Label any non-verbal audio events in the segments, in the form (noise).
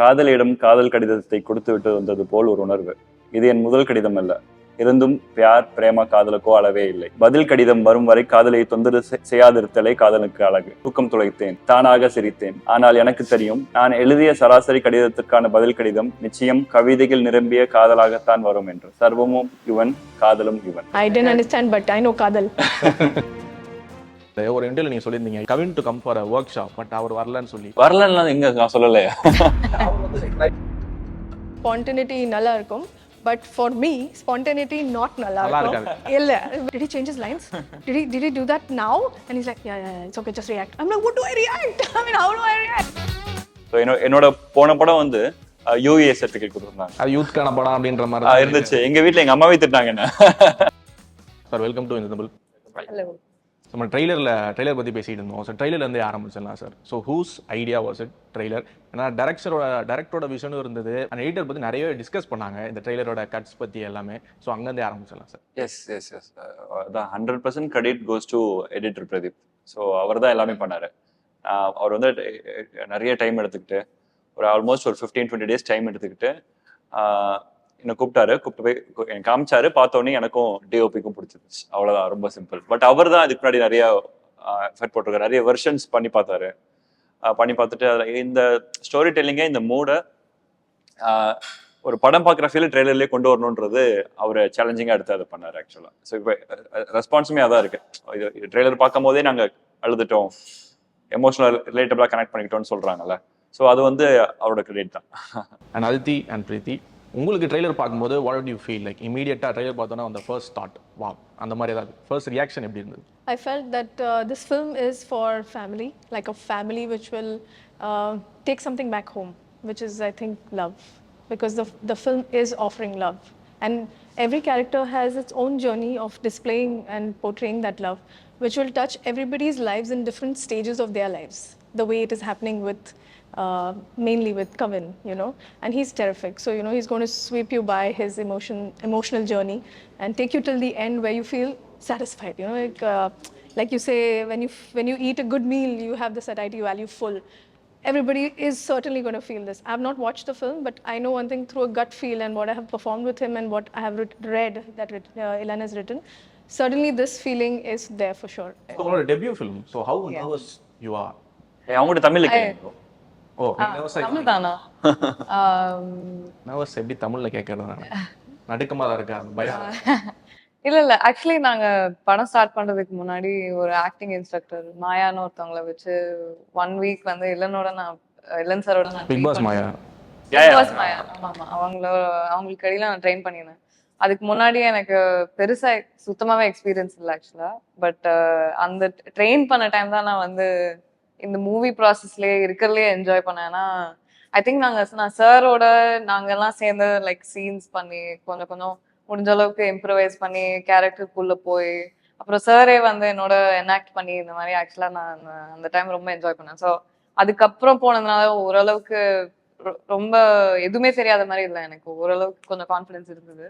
காதலியிடம் காதல் கடிதத்தை கொடுத்து விட்டு வந்தது போல் ஒரு உணர்வு. இது என் முதல் கடிதம் அல்ல. இருந்தும் பியார் பிரேமா காதலுக்கோ அளவே இல்லை. பதில் கடிதம் வரும் வரை காதலை தொந்தரவு செய்யாதிருத்தலே காதலுக்கு அழகு. தூக்கம் துளைத்தேன். தானாக சிரித்தேன். ஆனால் எனக்கு தெரியும் நான் எழுதிய சராசரி கடிதத்திற்கான பதில் கடிதம் நிச்சயம் கவிதைகள் நிரம்பிய காதலாகத்தான் வரும் என்று. சர்வமும் இவன் காதலும் இவன். I didn't understand, but I know Kadal. (laughs) ஒரு இன்டர்வியூ நீங்க சொல்லியிருந்தீங்க Kavin to come for workshop but அவர் வரலன்னு சொல்லி. வரலன்னா எங்க நான் சொல்லலையா. Spontaneity நல்லா இருக்கும் but for me spontaneity not நல்லா இருக்கும். இல்ல. Did he change his lines? Did he did he do that now? And he's like yeah yeah, yeah it's okay just react. I'm like what do i react? (laughs) I mean how do i react? So, என்னோ- என்னோட போன படம் வந்து UA certificate கொடுத்துருந்தாங்க. அது யூத்கான படம் அப்படின்ற மாதிரி இருந்துச்சு. எங்க வீட்ல எங்க அம்மாவே திட்டாங்க என்ன. சார் வெல்கம் டு இந்த hello. நம்ம ட்ரெய்லரில் ட்ரெய்லர் பற்றி பேசிகிட்டு இருந்தோம். ஸோ ட்ரெய்லர்லேருந்தே ஆரம்பிச்சிடலாம் sir so whose idea was it trailer ஏன்னா டேரக்டரோட டேரக்டரோட விஷனும் இருந்தது. அந்த எடிட்டர் பற்றி நிறைய டிஸ்கஸ் பண்ணாங்க இந்த ட்ரெய்லரோட கட்ஸ் பற்றி எல்லாமே. ஸோ அங்கேருந்தே ஆரம்பிச்சிடலாம் சார் எஸ் எஸ் எஸ் அதான் hundred percent credit goes to editor Pradeep so அவர் தான் எல்லாமே பண்ணார். அவர் வந்து நிறைய டைம் எடுத்துக்கிட்டு ஒரு ஆல்மோஸ்ட் ஒரு ஃபிஃப்டீன் டுவெண்ட்டி டேஸ் டைம் எடுத்துக்கிட்டு என்னை கூப்பிட்டாரு கூப்பிட்டு போய் எனக்கு காமிச்சாரு. பார்த்தோன்னே எனக்கும் டிஓபிக்கும் பிடிச்சிருந்துச்சு அவ்வளோதான் ரொம்ப சிம்பிள் பட் அவர் தான் இதுக்கு முன்னாடி நிறைய எஃபர்ட் போட்டிருக்காரு. நிறைய வெர்ஷன்ஸ் பண்ணி பார்த்தாரு. பண்ணி பார்த்துட்டு அதில் இந்த ஸ்டோரி டெல்லிங்கே இந்த மூடை ஒரு படம் பார்க்குற ஃபீல் ட்ரெய்லர்லேயே கொண்டு வரணுன்றது அவர் சேலஞ்சிங்காக எடுத்து அதை பண்ணார் ஆக்சுவலாக ஸோ இப்போ ரெஸ்பான்ஸுமே அதான் இருக்கு. இது ட்ரெய்லர் பார்க்கும் போதே நாங்கள் அழுதுட்டோம். எமோஷனல் ரிலேட்டபிளாக கனெக்ட் பண்ணிக்கிட்டோம்னு சொல்கிறாங்கல்ல ஸோ அது வந்து அவரோட கிரெடிட் தான். அண்ட் அல்தி அண்ட் பிரீத்தி உங்களுக்கு ட்ரெய்லர் பார்க்கும்போது வாட் யூ ஃபீல் லைக் இமீடியட்டாக ட்ரெய்லர் பார்த்தோன்னா அந்த ஃபர்ஸ்ட் தாட் வா அந்த மாதிரி ஏதாவது ஃபர்ஸ்ட் ரியாக்ஷன் எப்படி இருந்தது I felt that uh, this film is for family, like a family which will uh, take something back home, which is, I think, love. Because the, the film is offering love. And every character has its own journey of displaying and portraying that love, which will touch everybody's lives in different stages of their lives. The way it is happening with, uh, mainly with Kavin, you know, and he's terrific. So, you know, he's going to sweep you by his emotion, emotional journey and take you till the end where you feel satisfied you know like uh, like you say when you f- when you eat a good meal you have the satiety value full everybody is certainly going to feel this i've not watched the film but i know one thing through a gut feel and what i have performed with him and what i have writ- read that writ- uh, ilan has written certainly this feeling is there for sure உங்களோட debut film so how nervous you are ஏய், அவங்ககிட்ட தமிழ்ல கேட்குறோம் ஓ தமிழ் தானா? Nervous எப்படி தமிழில் கேட்கறது நடுக்கமாக தான் இருக்கா? பயம். (laughs) இல்ல இல்ல. ஆக்சுவலி நாங்க படம் ஸ்டார்ட் பண்றதுக்கு முன்னாடி ஒரு ஆக்டிங் இன்ஸ்ட்ரக்டர் மாயான்னு ஒருத்தவங்கள வச்சு ஒன் வீக் வந்து இளனோட நான் இளன் சாரோட நான் Bigg Boss Maya. Big Boss Maya. ஆமா ஆமா அவங்கள அவங்களுக்கு இடையில நான் ட்ரெயின் பண்ணியிருந்தேன் அதுக்கு முன்னாடி எனக்கு பெருசா சுத்தமாவே எக்ஸ்பீரியன்ஸ் இல்லை ஆக்சுவலா பட் அந்த ட்ரெயின் பண்ண டைம் தான் நான் வந்து இந்த மூவி ப்ராசஸ்லயே இருக்கிறதுலே என்ஜாய் பண்ணேன்னா ஐ திங்க் நாங்க நான் சாரோட நாங்கெல்லாம் சேர்ந்து லைக் சீன்ஸ் பண்ணி கொஞ்சம் கொஞ்சம் முடிஞ்ச அளவுக்கு இம்ப்ரவைஸ் பண்ணி கேரக்டருக்குள்ள போய் அப்புறம் சாரே வந்து என்னோட எனாக்ட் பண்ணி இந்த மாதிரி ஆக்சுவலா நான் அந்த டைம் ரொம்ப என்ஜாய் பண்ணேன். ஸோ அதுக்கப்புறம் போனதுனால ஓரளவுக்கு ரொ- ரொம்ப எதுவுமே தெரியாத மாதிரி இல்லை எனக்கு. ஓரளவுக்கு கொஞ்சம் கான்ஃபிடன்ஸ் இருந்தது.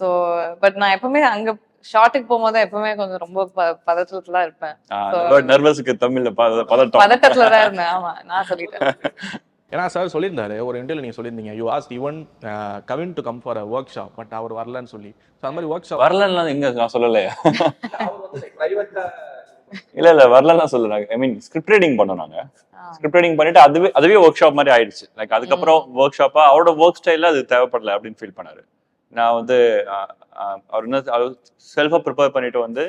ஸோ பட் நான் எப்பவுமே அங்கே ஷார்ட்டுக்கு போகும்போது எப்பவுமே கொஞ்சம் ரொம்ப ப- பதற்றத்துல தான் இருப்பேன் நர்வஸுக்கு தமிழ்ல பத- பதட்டம். பதட்டத்துல தான் இருந்தேன். ஆமா நான் சொல்லிட்டேன். ஏன்னா சார் சொல்லியிருந்தாரு ஒரு இன்டர்வியூ நீங்கள் சொல்லியிருந்தீங்க you asked even Kavin to come for workshop but அவர் வரலன்னு சொல்லி. ஸோ அந்த மாதிரி ஒர்க் ஷாப் வரலன்னா எங்க நான் சொல்லலையா. இல்ல இல்ல வரலன்னா சொல்லல ஐ மீன் ஸ்கிரிப்ட் ரீடிங் பண்ணோம் நாங்க. ஸ்கிரிப்ட் ரீடிங் பண்ணிட்டு அதுவே அதுவே ஒர்க் ஷாப் மாதிரி ஆயிடுச்சு. லைக் அதுக்கப்புறம் ஒர்க் ஷாப்பா அவரோட ஒர்க் ஸ்டைல்ல அது தேவைப்படல அப்படின்னு ஃபீல் பண்ணாரு. நான் வந்து அவர் என்ன செல்ஃபா ப்ரிப்பேர் பண்ணிட்டு வந்து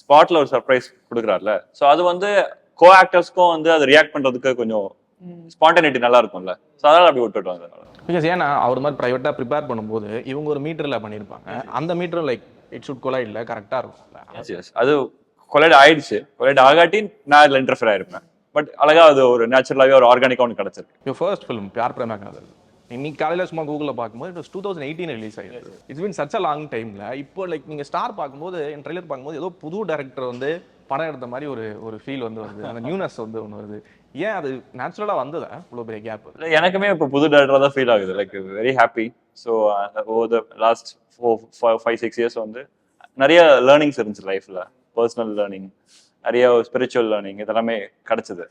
ஸ்பாட்ல ஒரு சர்ப்ரைஸ் கொடுக்குறாருல. ஸோ அது வந்து கோ ஆக்டர்ஸ்க்கும் வந்து அதை ரியாக்ட் பண்றதுக்கு கொஞ்சம் ஸ்பான்டனிட்டி நல்லா இருக்கும்ல ஸோ அதனால அப்படி விட்டுட்டு வந்தேன் பிகாஸ் ஏன்னா அவர் மாதிரி ப்ரைவேட்டாக ப்ரிப்பேர் பண்ணும்போது இவங்க ஒரு மீட்டரில் பண்ணியிருப்பாங்க. அந்த meter like it should collide இல்லை கரெக்டாக yes. அது கொலைட் ஆயிடுச்சு. கொலைட் ஆகாட்டி நான் அதில் இன்டர்ஃபியர் ஆயிருப்பேன். பட் அழகா அது ஒரு நேச்சுரலாவே ஒரு ஆர்கானிக்கா ஒன்று கிடைச்சிருக்கு. ஃபர்ஸ்ட் ஃபிலிம் பியார் பிரேமா காதல் இன்னைக்கு காலையில் சும்மா கூகுளில் பார்க்கும்போது டூ தௌசண்ட் எயிட்டீன் ரிலீஸ் ஆயிருக்கு. It's been such a long டைமில் இப்போ லைக் நீங்கள் ஸ்டார் பார்க்கும்போது என் ட்ரெய்லர் பார்க்கும்போது ஏதோ புது டேரக்டர் வந்து படம் எடுத்த மாதிரி ஒரு ஒரு ஃபீல் வந்து வருது. அந்த நியூனஸ் வந்து ஒன்று வருது. ஏன் அது நேச்சுரலாக வந்ததா? இவ்வளோ பெரிய கேப் இல்ல, எனக்குமே இப்போ புது டேரக்டராக தான் ஃபீல் ஆகுது. Like very happy so over the last four five six years வந்து நிறைய லேர்னிங்ஸ் இருந்துச்சு லைஃப்ல பர்சனல் லேர்னிங் நிறைய ஸ்பிரிச்சுவல் லேர்னிங் இதெல்லாமே கிடைச்சது.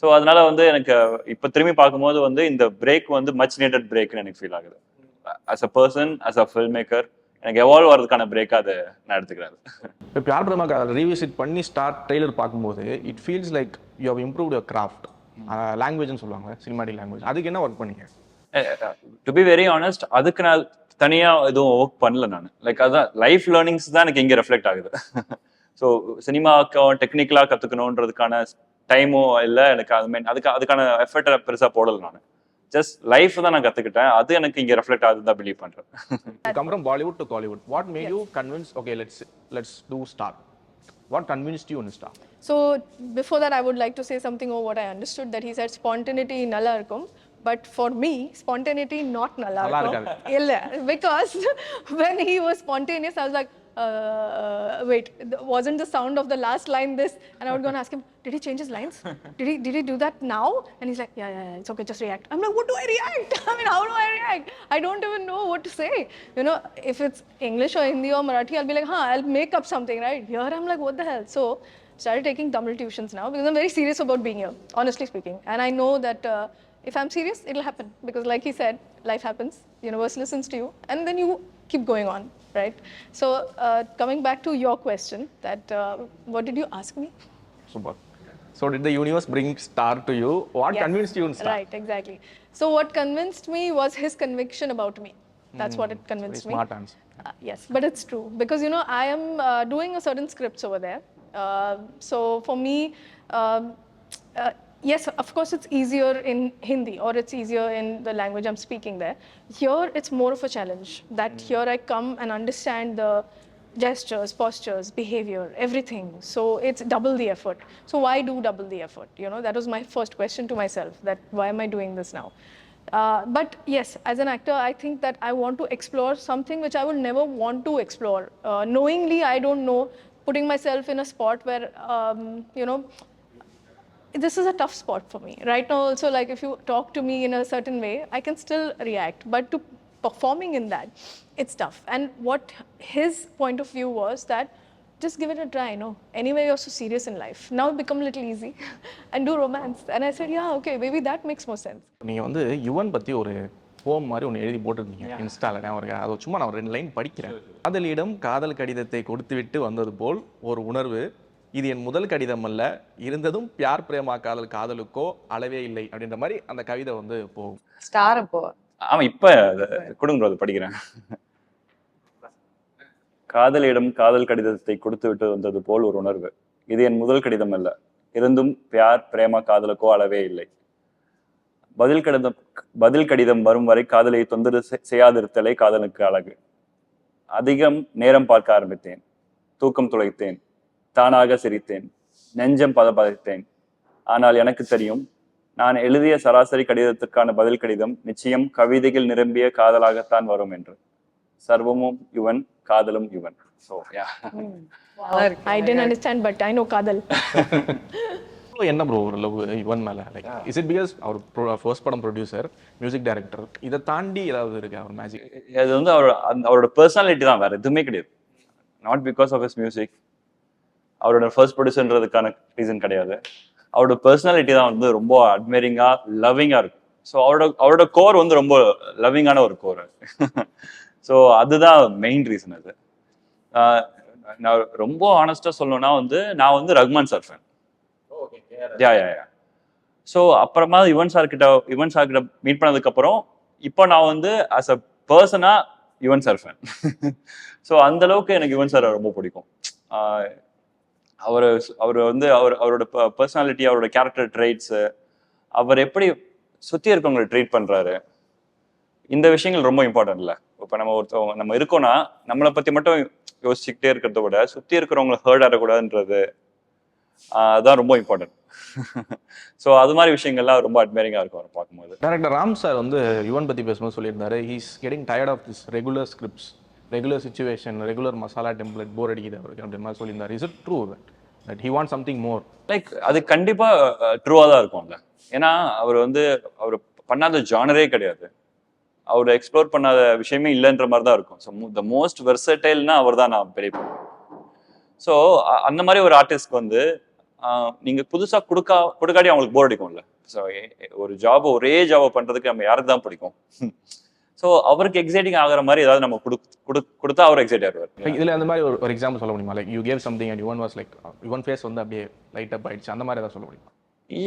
ஸோ அதனால வந்து எனக்கு இப்போ திரும்பி பார்க்கும்போது வந்து இந்த பிரேக் வந்து மச் நீட்டட் பிரேக்னு எனக்கு ஃபீல் ஆகுது. As a person as a film maker எனக்கு எவால்வ் வரதுக்கான பிரேக் அதை நான் எடுத்துக்கிறேன். இப்போ பியார் பிரேமாக்கு அதை ரீவிசிட் பண்ணி ஸ்டார்ட் ட்ரெய்லர் பார்க்கும்போது it feels like you how improve your craft லாங்குவேஜ்னு சொல்லுவாங்க சினிமாட்டிக் லாங்குவேஜ் அதுக்கு என்ன ஒர்க் பண்ணீங்க? டு பி வெரி ஆனஸ்ட் அதுக்கு நான் தனியா எதுவும் ஒர்க் பண்ணல நான். லைக் அதான் லைஃப் லேர்னிங்ஸ் தான் எனக்கு இங்க ரெஃப்ளெக்ட் ஆகுது. ஸோ சினிமாக்கும் டெக்னிக்கலா கத்துக்கணுன்றதுக்கான டைமோ இல்லை எனக்கு அது மீன் அதுக்கு அதுக்கான எஃபர்ட்டை பெருசா போடல நான் ஜஸ்ட் லைஃப் தான் நான் கத்துக்கிட்டேன் அது எனக்கு இங்க ரெஃப்ளெக்ட் ஆகுது தான் பிலீவ் பண்றேன் come from Bollywood to Kollywood what made you convince okay let's let's do star what convinced you in star before that, I would like to say something over what I understood that he said spontaneity nalla irukum. But for me, spontaneity not nalla நல்லா irukum. illa because when he was spontaneous, I was like, uh, wait, wasn't the sound of the last line this? And I would go and ask him, did he change his lines? Did he did he do that now? And he's like, yeah, yeah, yeah, it's okay, just react. I'm like, what do I react? (laughs) I mean, how do I react? I don't even know what to say. You know, if it's English or Hindi or Marathi, I'll be like, huh, I'll make up something, right? Here, I'm like, what the hell? So started taking Tamil tuitions now because I'm very serious about being here, honestly speaking. And I know that uh, if I'm serious, it'll happen because, like he said, life happens. Universe listens to you, and then you keep going on, right? So uh, coming back to your question, that uh, what did you ask me? Super. So did the universe bring star to you? What yes. convinced you in star? Right, exactly. So what convinced me was his conviction about me. That's mm, what it hmm. convinced me. Smart answer. Uh, yes, but it's true because you know I am uh, doing a certain scripts over there. Uh, so for me, um, uh, uh, yes, of course it's easier in Hindi or it's easier in the language I'm speaking there. Here it's more of a challenge. That here I come and understand the gestures, postures, behavior, everything. So it's double the effort. So why do double the effort? You know that was my first question to myself. That why am I doing this now? Uh, but yes, as an actor, I think that I want to explore something which I would never want to explore. Uh, knowingly, I don't know, putting myself in a spot where, um, you know, this is a tough spot for me. Right now, also, like if you talk to me in a certain way, I can still react. But to performing in that, it's tough. And what his point of view was that just give it a try, no? Anyway, you're so serious in life. Now become a little easy and do romance. And I said, yeah, okay, maybe that makes more sense. நீங்கள் வந்து யுவன் பற்றி ஒரு போம் மாதிரி ஒன்று எழுதி போட்டிருந்தீங்க இன்ஸ்டால நான் ஒரு அதை சும்மா நான் ஒரு ரெண்டு லைன் படிக்கிறேன் காதலியிடம் காதல் கடிதத்தை கொடுத்துவிட்டு வந்தது போல் ஒரு உணர்வு இது என் முதல் கடிதம் அல்ல. இருந்ததும் பியார் பிரேமா காதல் காதலுக்கோ அளவே இல்லை அப்படின்ற மாதிரி அந்த கவிதை வந்து போகும். ஸ்டார் அப்போ? ஆமா இப்ப கொடுங்க படிக்கிறேன். காதலியிடம் காதல் கடிதத்தை கொடுத்து விட்டு வந்தது போல் ஒரு உணர்வு. இது என் முதல் கடிதம் அல்ல. இருந்தும் பியார் பிரேமா காதலுக்கோ அளவே இல்லை. பதில் கடிதம் பதில் கடிதம் வரும் வரை காதலை தொந்தரவு செய்யாதிருத்தலே காதலுக்கு அழகு. அதிகம் நேரம் பார்க்க ஆரம்பித்தேன். தூக்கம் துளைத்தேன். தானாக சிரித்தேன். நெஞ்சம் பதபதைத்தேன். ஆனால் எனக்கு தெரியும் நான் எழுதிய சராசரி கடிதத்திற்கான பதில் கடிதம் நிச்சயம் கவிதைகள் நிரம்பிய காதலாகத்தான் வரும் என்று. சர்வமும் யுவன் காதலும் யுவன். ஸோ யா (laughs) நல்லா இருக்கு. I didn't understand, but I know Kadal. (laughs) So, என்ன ப்ரோ ஒரு லவ் யுவன் மேல? லைக் இஸ் இட் பிகாஸ் அவர் ஃபர்ஸ்ட் படம் ப்ரொடியூசர் மியூசிக் டைரக்டர் இதை தாண்டி ஏதாவது இருக்கு அவர் மேஜிக் அது வந்து அவர் அந்த அவரோட பர்சனாலிட்டி தான் வேற எதுவுமே கிடையாது. Not because of his music அவரோட ஃபர்ஸ்ட் ப்ரொடியூசர்ன்றதுக்கான ரீசன் கிடையாது. அவரோட பர்சனாலிட்டி தான் வந்து ரொம்ப அட்மைரிங்கா லவ்விங்கா இருக்கும். ஸோ அவரோட அவரோட கோர் வந்து ரொம்ப லவ்விங்கான ஒரு கோர் ஸோ (laughs) அதுதான் மெயின் ரீசன் அது. நான் ரொம்ப ஆனஸ்டா சொல்லணும்னா வந்து நான் வந்து Rahman sir fan yeah yeah yeah so அப்புறமா யுவன் சார் கிட்ட யுவன் சார் கிட்ட மீட் பண்ணதுக்கு அப்புறம் இப்போ நான் வந்து அஸ் அ பர்சனா யுவன் சார் ஃபேன் ஸோ அந்த அளவுக்கு எனக்கு யுவன் சார் ரொம்ப பிடிக்கும். அவர் அவர் வந்து அவர் அவரோட பர்சனாலிட்டி அவரோட கேரக்டர் ட்ரைட்ஸு அவர் எப்படி சுற்றி இருக்கவங்களை ட்ரீட் பண்ணுறாரு இந்த விஷயங்கள் ரொம்ப இம்பார்ட்டன்ட்ல இப்போ நம்ம ஒருத்தவங்க நம்ம இருக்கோம்னா நம்மளை பற்றி மட்டும் யோசிச்சுக்கிட்டே இருக்கிறத விட சுற்றி இருக்கிறவங்களை ஹர்ட் ஆடக்கூடாதுன்றது அதுதான் அதான் ரொம்ப இம்பார்ட்டன்ட் ஸோ (laughs) அது மாதிரி விஷயங்கள்லாம் ரொம்ப அட்மேரிங்காக இருக்கும் அவர் பார்க்கும்போது. டேரக்டர் ராம் சார் வந்து யுவன் பற்றி பேசும்போது சொல்லியிருந்தாரு. He's getting tired of this regular scripts regular situation regular masala template bore அடிக்குது அவருக்கு அப்படி மாதிரி சொல்லியிருந்தார். Is it true that that he want something more like அது கண்டிப்பா ட்ரூவா தான் இருக்கும்ல ஏன்னா அவர் வந்து அவர் பண்ணாத ஜானரே கிடையாது. அவர் எக்ஸ்ப்ளோர் பண்ணாத விஷயமே இல்லைன்ற மாதிரி தான் இருக்கும். ஸோ த மோஸ்ட் வெர்சடைல்னா அவர் தான் நான் பெரிய ஸோ அந்த மாதிரி ஒரு ஆர்டிஸ்ட்க்கு வந்து நீங்கள் புதுசா கொடுக்கா கொடுக்காடி அவங்களுக்கு போர் அடிக்கும்ல. ஸோ ஒரு ஜாப் ஒரே ஜாபை பண்றதுக்கு நம்ம யாருக்கு தான் பிடிக்கும்? ஸோ அவருக்கு எக்ஸைட்டிங் ஆகுற மாதிரி ஏதாவது நம்ம கொடு கொடு கொடுத்தா அவர் எக்ஸைட் ஆயிடுவார். லைக் இதுல அந்த மாதிரி ஒரு ஒரு எக்ஸாம்பிள் சொல்ல முடியுமா? Like you gave something and Yuvan was like Yuvan face வந்து அப்படியே லைட் அப் ஆயிடுச்சு. அந்த மாதிரி ஏதாவது சொல்ல முடியுமா?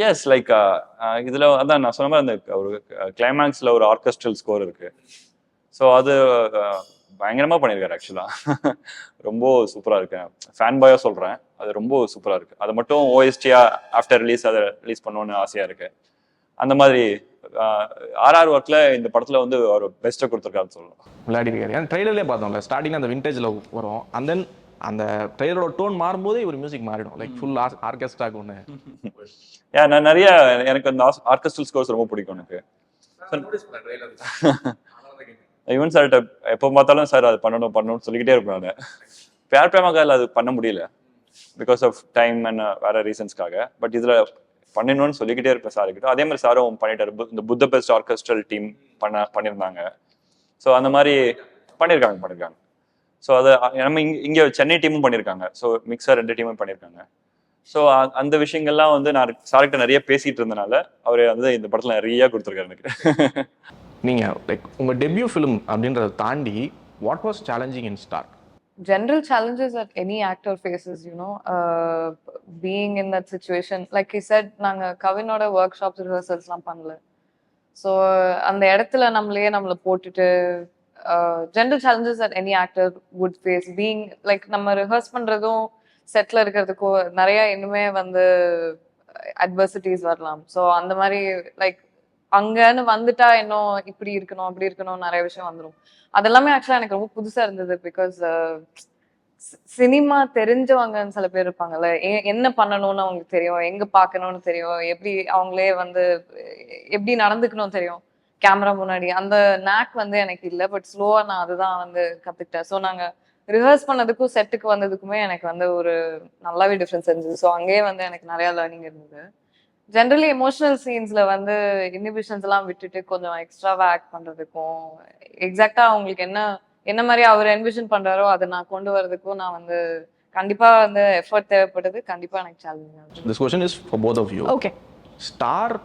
எஸ் லைக் இதுல அதான் நான் சொன்ன மாதிரி அந்த ஒரு கிளைமேக்ஸ்ல ஒரு ஆர்கெஸ்ட்ரல் ஸ்கோர் இருக்கு. ஸோ அது uh, பயங்கரமா பண்ணியிருக்காரு ஆக்சுவலா (laughs) ரொம்ப சூப்பரா இருக்கு. ஃபேன் பாயா சொல்றேன். அது ரொம்ப சூப்பரா இருக்கு. அது மட்டும் ஓஎஸ்டியா ஆஃப்டர் ரிலீஸ் அதை ரிலீஸ் பண்ணணும்னு ஆசையா இருக்கு. அந்த மாதிரி ஆர்ஆர் ஒர்க்ல இந்த படத்துல வந்து ஒரு பெஸ்ட்டை கொடுத்துருக்காருன்னு சொல்லலாம். விளையாடி இருக்காரு. ஏன்னா ட்ரெய்லர்லேயே பார்த்தோம்ல ஸ்டார்டிங் அந்த விண்டேஜில் வரும். அண்ட் தென் அந்த ட்ரெய்லரோட டோன் மாறும்போது ஒரு மியூசிக் மாறிடும். லைக் ஃபுல் ஆர்கெஸ்ட்ராக்கு ஒன்று ஏன் நான் நிறைய எனக்கு அந்த ஆர்கெஸ்ட்ரல் ஸ்கோர்ஸ் ரொம்ப பிடிக்கும் எனக்கு. யுவன் சார்கிட்ட எப்போ பார்த்தாலும் சார் அது பண்ணணும் பண்ணணும்னு சொல்லிக்கிட்டே இருப்பேன் நான். பேர் பிரேமகால் அது பண்ண முடியல. பிகாஸ் ஆஃப் டைம் அண்ட் வேற ரீசன்ஸ்க்காக பட் இதுல பண்ணணும்னு சொல்லிக்கிட்டே இருப்பேன் சார். கிட்ட அதே மாதிரி சாரும் பண்ணிட்டாரு. இந்த புத்த பெஸ்ட் ஆர்கெஸ்ட்ரல் டீம் பண்ண பண்ணியிருந்தாங்க. ஸோ அந்த மாதிரி பண்ணியிருக்காங்க பண்ணியிருக்காங்க. ஸோ அதை நம்ம இங்கே இங்கே சென்னை டீமும் பண்ணியிருக்காங்க. ஸோ மிக்சர் ரெண்டு டீமும் பண்ணியிருக்காங்க. ஸோ அந்த விஷயங்கள்லாம் வந்து நான் சார்கிட்ட நிறைய பேசிகிட்டு இருந்தனால அவர் வந்து இந்த படத்தில் நிறைய கொடுத்துருக்காரு எனக்கு. நீங்கள் லைக் உங்கள் டெபியூ ஃபிலிம் அப்படின்றத தாண்டி what was challenging in star general challenges that any actor faces you know uh, being in that situation. Like he said நாங்க கவினோட ஒர்க் ஷாப்ஸ் ரிஹர்சல்ஸ்லாம் பண்ணல. ஸோ அந்த இடத்துல நம்மளையே நம்மளை போட்டுட்டு general challenges at any actor would face being like நம்ம rehearse பண்ணுறதும் செட்டில் இருக்கிறதுக்கும் நிறையா இன்னுமே வந்து அட்வர்சிட்டிஸ் வரலாம். ஸோ அந்த மாதிரி லைக் அங்கன்னு வந்துட்டா இன்னும் இப்படி இருக்கணும் அப்படி இருக்கணும் நிறைய விஷயம் வந்துடும் அதெல்லாமே ஆக்சுவலா எனக்கு ரொம்ப புதுசா இருந்தது பிகாஸ் uh, சினிமா தெரிஞ்சவங்கன்னு சில பேர் இருப்பாங்கல்ல என்ன பண்ணணும்னு அவங்களுக்கு தெரியும் எங்க பார்க்கணும்னு தெரியும் எப்படி அவங்களே வந்து எப்படி நடந்துக்கணும் தெரியும் கேமரா முன்னாடி. அந்த நாக் வந்து எனக்கு இல்லை பட் ஸ்லோவா நான் அதுதான் வந்து கத்துக்கிட்டேன். ஸோ நாங்க ரிஹர்ஸ் பண்ணதுக்கும் செட்டுக்கு வந்ததுக்குமே எனக்கு வந்து ஒரு நல்லாவே டிஃப்ரென்ஸ் இருந்தது. ஸோ அங்கேயே வந்து எனக்கு நிறைய லேர்னிங் இருந்தது. ஜென்ரலி எமோஷனல் சீன்ஸ்ல வந்து இன்ஹிபிஷன்ஸ் எல்லாம் விட்டுட்டு கொஞ்சம் எக்ஸ்ட்ராவா ஆக்ட் பண்றதுக்கும் எக்ஸாக்டா அவங்களுக்கு என்ன என்ன மாதிரி அவர் என்விஷன் பண்றாரோ அதை நான் கொண்டு வரதுக்கும் நான் வந்து கண்டிப்பா வந்து எஃபர்ட் தேவைப்படுது. கண்டிப்பா எனக்கு challenging this question is for both of you Okay. Star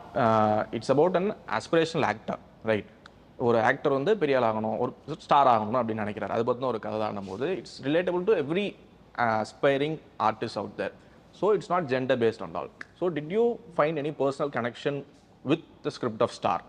it's about an aspirational actor right ஒரு ஆக்டர் வந்து பெரிய ஆள் ஆகணும் ஒரு ஸ்டார் ஆகணும் அப்படின்னு நினைக்கிறார். அது பற்றின ஒரு கதை தான் போது it's relatable to every aspiring artist out there So it's not gender based and all. So did you find any personal connection with the script of Star?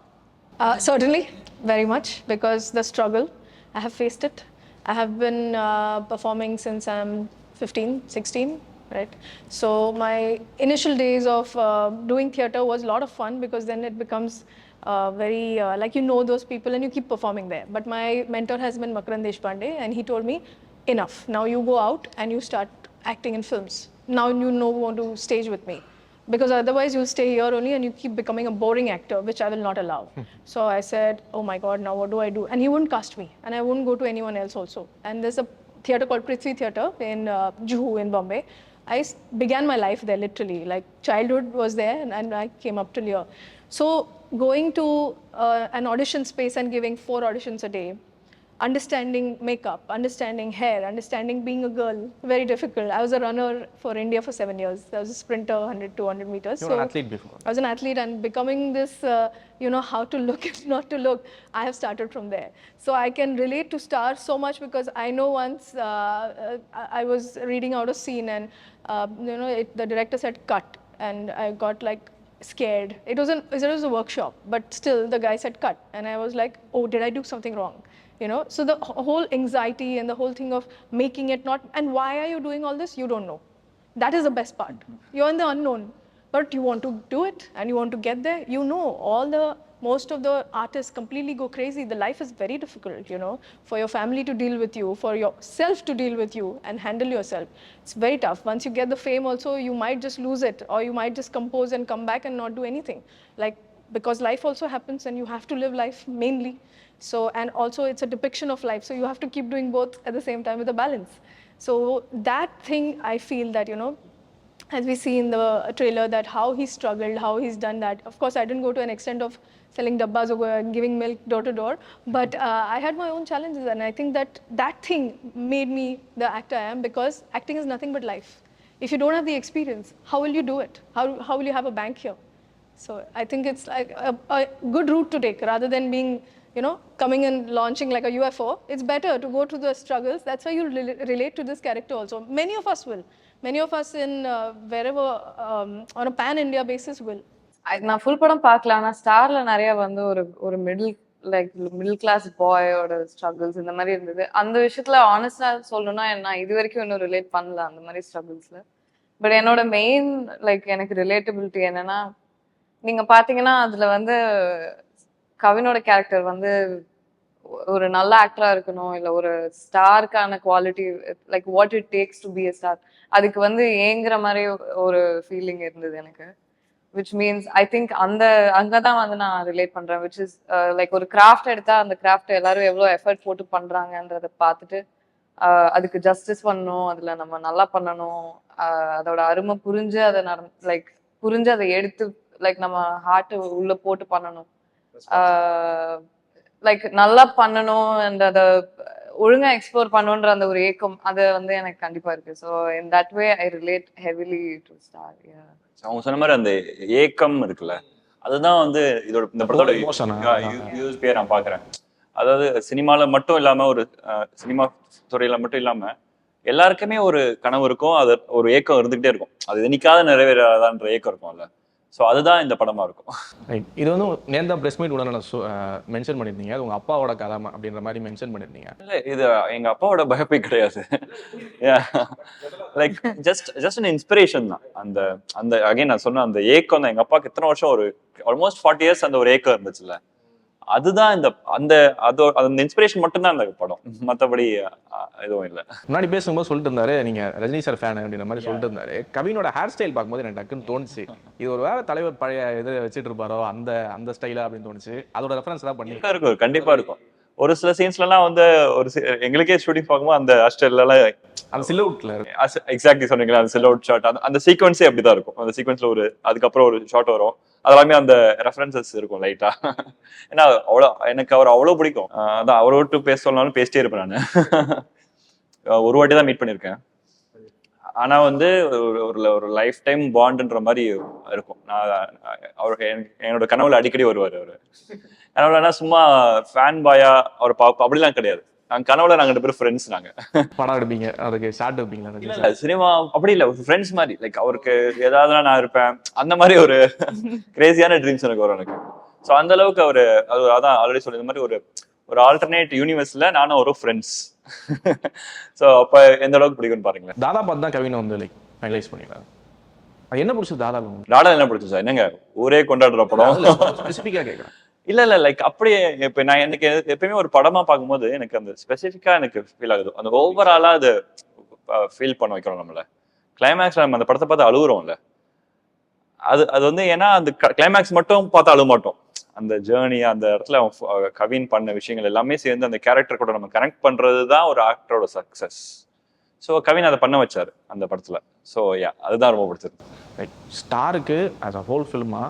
Uh, certainly, very much because the struggle, I have faced it. I have been uh, performing since I'm 15, 16, right? So my initial days of uh, doing theatre was a lot of fun because then it becomes uh, very uh, like you know those people and you keep performing there. But my mentor has been Makran Deshpande and he told me, enough. Now you go out and you start acting in films. Now you know want to stage with me because otherwise you'll stay here only and you keep becoming a boring actor, which I will not allow. so I said, oh my God, now what do I do? And he wouldn't cast me, and I wouldn't go to anyone else also. And there's a theatre called Prithvi Theatre in uh, Juhu in Bombay. I began my life there literally. Like childhood was there, and, and I came up till here. So going to uh, an audition space and giving four auditions a day, understanding makeup, understanding hair, understanding being a girl, very difficult. I was a runner for India for seven years. I was a sprinter, 100, 200 meters. You an athlete before I was an athlete and becoming this, uh, you know, how to look (laughs) and not to look, I have started from there. So I can relate to stars so much because I know once uh, uh, I I was reading out a scene and, uh, you know, it, the director said cut and I got like scared. It was, an, it was a workshop, but still the guy said cut. And I was like, oh, did I do something wrong? You know, so the whole anxiety and the whole thing of making it not, and why are you doing all this? You don't know. That is the best part. You're in the unknown, but you want to do it and you want to get there. You know, all the most of the artists completely go crazy. The life is very difficult, you know, for your family to deal with you, for yourself to deal with you and handle yourself. It's very tough. Once you get the fame, also, you might just lose it, or you might just compose and come back and not do anything. Like, because life also happens and you have to live life mainly. So, and also it's a depiction of life. So, you have to keep doing both at the same time with a balance. So, that thing I feel that, you know, as we see in the trailer that how he struggled, how he's done that. Of course, I didn't go to an extent of selling dabbas or giving milk door to door, but uh, I had my own challenges, and I think that that thing made me the actor I am because acting is nothing but life. if you don't have the experience, how will you do it? How, how will you have a bank here? So I think it's like a, a good route to take rather than being, you know, coming and launching like a UFO. It's better to go through the struggles. That's why you rel- relate to this character also. Many of us will. Many of us in uh, wherever, um, on a pan India basis will. நான் full படம் பார்க்கல. ஆனால் ஸ்டார்ல நிறைய வந்து ஒரு ஒரு middle like middle class பாயோட ஸ்ட்ரகிள்ஸ் இந்த மாதிரி இருந்தது. அந்த விஷயத்துல ஆனஸ்டா சொல்லணும்னா நான் இது வரைக்கும் இன்னும் ரிலேட் பண்ணல அந்த மாதிரி ஸ்ட்ரகிள்ஸ்ல பட் என்னோட மெயின் லைக் எனக்கு ரிலேட்டபிலிட்டி என்னன்னா நீங்க பாத்தீங்கன்னா அதுல வந்து கவினோட கேரக்டர் வந்து ஒரு நல்ல ஆக்டரா இருக்கணும் இல்ல ஒரு ஸ்டாருக்கான quality like what it takes to be a star அதுக்கு வந்து ஏங்குற மாதிரி ஒரு ஃபீலிங் இருந்தது எனக்கு. விச் மீன்ஸ் ஐ திங்க் அந்த அங்கதான் வந்து நான் ரிலேட் பண்றேன். விச் இஸ் லைக் ஒரு கிராஃப்ட் எடுத்தா அந்த கிராஃப்ட் எல்லாரும் எவ்வளவு எஃபர்ட் போட்டு பண்றாங்கன்றத பார்த்துட்டு uh, அதுக்கு ஜஸ்டிஸ் பண்ணணும் அதுல நம்ம நல்லா பண்ணணும். Uh, அதோட அருமை புரிஞ்சு அதை லைக் புரிஞ்சு அதை எடுத்து லைக் நம்ம ஹார்ட் உள்ள போட்டு பண்ணணும். லைக் நல்லா பண்ணணும் அண்ட் அதை ஒழுங்கா எக்ஸ்ப்ளோர் பண்ணணுன்ற அந்த ஒரு ஏக்கம் அது வந்து எனக்கு கண்டிப்பா இருக்கு. So in that way I relate heavily to star அவங்க சொன்ன மாதிரி அந்த ஏக்கம் இருக்குல்ல அதுதான் வந்து இதோட இந்த படத்தோட ஆ? யூஎஸ்பியை நான் பாக்குறேன் அதாவது சினிமால மட்டும் இல்லாம ஒரு சினிமா துறையில மட்டும் இல்லாம எல்லாருக்குமே ஒரு கனவு இருக்கும் அது ஒரு ஏக்கம் இருந்துகிட்டே இருக்கும். அது என்னைக்காவது நிறைவேறாதான்ற ஏக்கம் இருக்கும்ல. ஸோ அதுதான் இந்த படமா இருக்கும். ரைட் இது வந்து நேர்ந்தா பிரஸ் மீட் உடனே மென்ஷன் பண்ணியிருந்தீங்க. அது உங்க அப்பாவோட கதை அப்படின்ற மாதிரி மென்ஷன் பண்ணியிருந்தீங்க. இல்ல இது எங்க அப்பாவோட பயோபிக் கிடையாது. Like just just an inspiration தான். அந்த அந்த அகைன் நான் சொன்ன அந்த ஏக்கம் தான். எங்க அப்பாவுக்கு இத்தனை வருஷம் ஒரு ஆல்மோஸ்ட் ஃபார்ட்டி இயர்ஸ் அந்த ஒரு ஏக்கம் இருந்துச்சுல்ல. அதுதான் இந்த அந்த அதோ அந்த இன்ஸ்பிரேஷன் மட்டும்தான் இந்த படம். மத்தபடி அஹ், எதுவும் இல்லை. முன்னாடி பேசும்போது சொல்லிட்டு இருந்தாரு நீங்க ரஜினி சார் ஃபேன் அப்படின்ற மாதிரி சொல்லிட்டு இருந்தாரு. கவினோட ஹேர் ஸ்டைல் பார்க்கும்போது எனக்கு டக்குன்னு தோணுச்சு. இது ஒரு வேலை தலைவர் பழைய இது வச்சுட்டு இருப்பாரோ அந்த அந்த ஸ்டைலா அப்படின்னு தோணுச்சு. அதோட ரெஃபரன்ஸ் தான் பண்ணி இருக்கும் கண்டிப்பா இருக்கும். ஒரு சில சீன்ஸ்லாம் வந்து ஒரு எங்களுக்கே ஷூட்டிங் பார்க்கும்போது அந்த ஹாஸ்டல்லாம் அந்த இருக்கு. எக்ஸாக்ட்லி சொன்னீங்களா அந்த சில் அவுட் ஷாட் அந்த அந்த சீக்வன்ஸே அப்படிதான் இருக்கும். அந்த சீக்வன்ஸ்ல ஒரு அதுக்கப்புறம் ஒரு ஷாட் வரும். அதெல்லாமே அந்த ரெஃபரன்சஸ் இருக்கும் லைட்டா ஏன்னா அவ்வளோ எனக்கு அவர் அவ்வளோ பிடிக்கும். அதான் அவரை விட்டு பேச சொன்னாலும் பேசிட்டே இருப்பேன் நான். ஒரு வாட்டி தான் மீட் பண்ணியிருக்கேன் ஆனால் வந்து ஒரு ஒரு- லைஃப் டைம் பாண்டுன்ற மாதிரி இருக்கும். நான் அவர் என்னோட கனவுல அடிக்கடி வருவார் அவர். கனவுலன்னா சும்மா ஃபேன் பாயா அவர் அப்படிலாம் கிடையாது. நாங்க கனவுல நாங்க ரெண்டு பேரும் ஃப்ரெண்ட்ஸ் நாங்க. படம் எடுப்பீங்க அதுக்கு ஷார்ட் எடுப்பீங்களா? இல்ல சினிமா அப்படி இல்ல ஃப்ரெண்ட்ஸ் மாதிரி லைக் அவருக்கு ஏதாவது நான் இருப்பேன். அந்த மாதிரி ஒரு கிரேசியான ட்ரீம்ஸ் எனக்கு வரும் எனக்கு. ஸோ அந்த அளவுக்கு அவரு அது அதான் ஆல்ரெடி சொல்லி இந்த மாதிரி ஒரு ஒரு ஆல்டர்னேட் யூனிவர்ஸ்ல நானும் ஒரு ஃப்ரெண்ட்ஸ் ஸோ அப்ப எந்த அளவுக்கு பிடிக்கும்னு பாருங்களேன். தாதா பார்த்து தான் கவினை வந்து லைக் ஃபைனலைஸ் பண்ணிடுறாரு. அது என்ன பிடிச்சது தாதா டாடா என்ன பிடிச்சது சார் என்னங்க? ஊரே கொண்டாடுற படம். ஸ்பெசிஃபிக்கா கேட்குறேன் இல்ல இல்ல லைக் அப்படியே இப்ப நான் எனக்கு எப்பயுமே ஒரு படமா பார்க்கும்போது எனக்கு அந்த ஸ்பெசிஃபிக்கா எனக்கு ஃபீல் ஆகுது. அந்த ஓவராலா அது ஃபீல் பண்ண வைக்கணும் நம்மள. கிளைமேக்ஸ்ல நம்ம அந்த படத்தை பார்த்து அழுகுறோம்ல. அது அது வந்து ஏன்னா அந்த கிளைமேக்ஸ் மட்டும் பார்த்து அழுக மாட்டோம். அந்த ஜேர்னி அந்த இடத்துல அவன் கவின் பண்ண விஷயங்கள் எல்லாமே சேர்ந்து அந்த கேரக்டர் கூட நம்ம கனெக்ட் பண்றது தான் ஒரு ஆக்டரோட சக்சஸ் ஸோ கவின் அதை பண்ண வச்சார் அந்த படத்தில். ஸோ யா அதுதான் ரொம்ப பிடிச்சது ரைட் ஸ்டாருக்கு ஆஸ் அ ஹோல் ஃபில்மா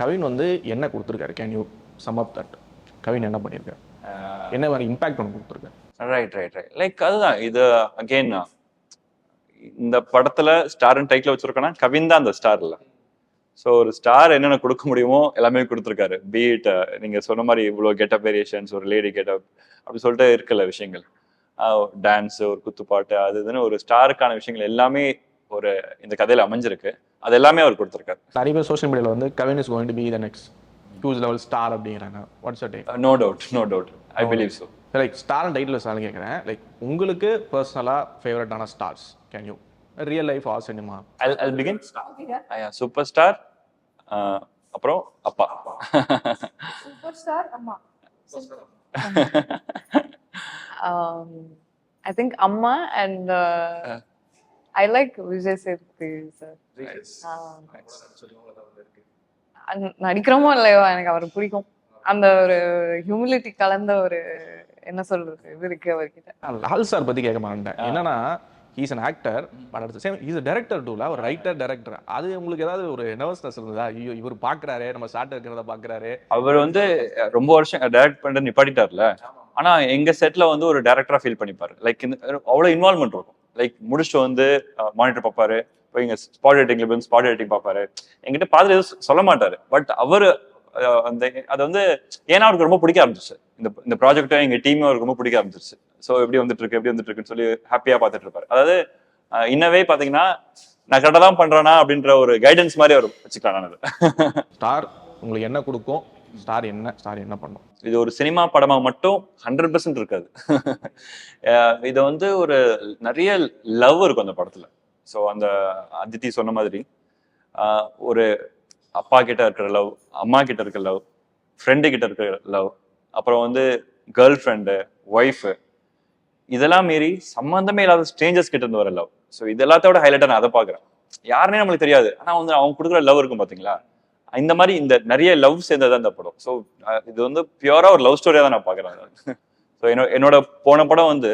கவின் வந்து என்ன கொடுத்துருக்காரு? Can you sum up that Kavin என்ன பண்ணியிருக்காரு? என்ன மாதிரி இம்பாக்ட் ஒன்று கொடுத்துருக்காரு? ரைட் ரைட் ரைட் லைக் அதுதான். இது அகெயின் இந்த படத்துல ஸ்டார்னு டைட்டில் வச்சிருக்கோன்னா கவின் தான் அந்த ஸ்டார் இல்ல. ஸோ ஒரு ஸ்டார் என்னென்ன கொடுக்க முடியுமோ எல்லாமே கொடுத்துருக்காரு. பீட் நீங்க சொன்ன மாதிரி இவ்வளோ கெட்டப் வேரியேஷன்ஸ் ஒரு லேடி கெட்டப் அப்படி சொல்லிட்டு இருக்குல்ல விஷயங்கள். டான்ஸ் ஒரு குத்துப்பாட்டு அது இதுன்னு ஒரு ஸ்டாருக்கான விஷயங்கள் எல்லாமே ஒரு இந்த கதையில அமைஞ்சிருக்கு. அது எல்லாமே அவர் கொடுத்துருக்காரு. நிறைய பேர் சோஷியல் மீடியாவில் வந்து Kavin is going to be the next huge level star அப்படிங்கிறாங்க. What's a day no doubt no doubt I believe so like star title ஸ்டார்னு கேட்குறேன் லைக் உங்களுக்கு பர்சனலாக ஃபேவரட்டான stars can you real life or cinema I'll begin. Super star அப்புறம் அப்பா. Superstar Amma. (laughs) um, I think Amma and uh, I like Vijay Sethupathi sir. Um, அந்- நடிக்கிறோமோ இல்லையோ எனக்கு அவர் பிடிக்கும். அந்த ஒரு ஹியூமிலிட்டி கலந்த ஒரு என்ன சொல்றது இது இருக்கு அவர்கிட்ட. லால் சார் பற்றி கேட்க மாட்டேன் என்னன்னா ஹீஸ் அன் ஆக்டர் பட் அடுத்த சேம் ஹீஸ் டேரக்டர் டூல ஒரு ரைட்டர் டேரக்டர் அது உங்களுக்கு ஏதாவது ஒரு நர்வஸ்னஸ் இருந்ததா? ஐயோ இவர் பார்க்குறாரு நம்ம ஷார்ட் இருக்கிறத பார்க்குறாரு அவர் வந்து ரொம்ப வருஷம் டைரக்ட் பண்ணி நிப்பாட்டிட்டார்ல. ஆனா எங்க செட்ல வந்து ஒரு டேரக்டரா ஃபீல் பண்ணிப்பாரு. லைக் அவ்வளவு இன்வால்மெண்ட் இருக்கும். லைக் முடிச்சுட்டு வந்து மானிட்டர் பார்ப்பாரு. இப்போ இங்க ஸ்பாட் எடிட்டிங்ல போய் ஸ்பாட் எடிட்டிங் பார்ப்பாரு. என்கிட்ட பார்த்துட்டு எதுவும் சொல்ல மாட்டாரு. பட் அவரு அந்த அது வந்து ஏன்னா அவருக்கு ரொம்ப பிடிக்க ஆரம்பிச்சிச்சு இந்த இந்த ப்ராஜெக்ட்டும் எங்க டீமும் அவருக்கு ரொம்ப பிடிக்க ஆரம்பிச்சிருச்சு. ஸோ எப்படி வந்துட்டு இருக்கு எப்படி வந்துட்டு இருக்குன்னு சொல்லி ஹாப்பியா பார்த்துட்டு இருப்பாரு. அதாவது இன்னவே பாத்தீங்கன்னா நான் கரெக்டாக தான் பண்றேனா அப்படின்ற ஒரு கைடன்ஸ் மாதிரி அவர் வச்சுக்கலாம் நான். ஸ்டார் (laughs) உங்களுக்கு என்ன கொடுக்கும்? ஸ்டார் என்ன ஸ்டார் என்ன பண்ணும்? இது ஒரு சினிமா படமா மட்டும் ஹண்ட்ரட் பர்சன்ட் இருக்காது. (laughs) இது வந்து ஒரு நிறைய லவ் இருக்கும் அந்த படத்துல. ஸோ அந்த அதித்தி சொன்ன மாதிரி ஒரு அப்பா கிட்ட இருக்கிற லவ் அம்மா கிட்ட இருக்கிற லவ் ஃப்ரெண்டு கிட்ட இருக்கிற லவ் அப்புறம் வந்து கேர்ள் ஃப்ரெண்டு ஒய்ஃபு இதெல்லாம் மீறி சம்மந்தமே இல்லாத ஸ்ட்ரேஞ்சர்ஸ் கிட்ட இருந்து வர லவ் ஸோ இது எல்லாத்தோட ஹைலைட்டாக நான் அதை பார்க்குறேன். யாருன்னே நம்மளுக்கு தெரியாது. ஆனால் வந்து அவங்க கொடுக்குற லவ் இருக்கும் பார்த்தீங்களா இந்த மாதிரி இந்த நிறைய லவ் சேர்ந்தது இந்த படம். ஸோ இது வந்து பியூரா ஒரு லவ் ஸ்டோரியாக தான் நான் பார்க்குறேன். ஸோ (laughs) என்னோட என்னோட போன படம் வந்து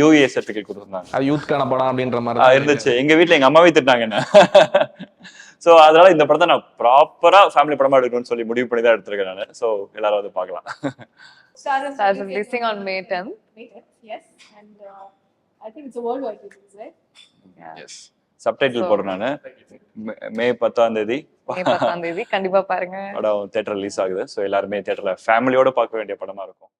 யூஏ சர்டிஃபிகேட் கொடுத்துருந்தாங்க. அது யூத்கான படம் அப்படின்ற மாதிரி இருந்துச்சு. எங்க வீட்ல எங்க அம்மாவே திட்டாங்க என்ன? ஸோ அதனால இந்த படத்தை நான் ப்ராப்பரா ஃபேமிலி படமா எடுக்கணும்னு சொல்லி முடிவு பண்ணி தான் எடுத்திருக்கேன் நான். ஸோ எல்லாரும் வந்து பார்க்கலாம். Stars Stars releasing on May 10th. Yes, and uh, I think it's a worldwide release, right? Yes subtitle So- போடுறேன் நான். மே பத்தாம் தேதி. மே பத்தாம் தேதி. கண்டிப்பா பாருங்க. படம் தேட்டர் ரிலீஸ் ஆகுது. ஸோ எல்லாருமே தேட்டர்ல ஃபேமிலியோட பார்க்க வேண்டிய படமா இருக்கும்.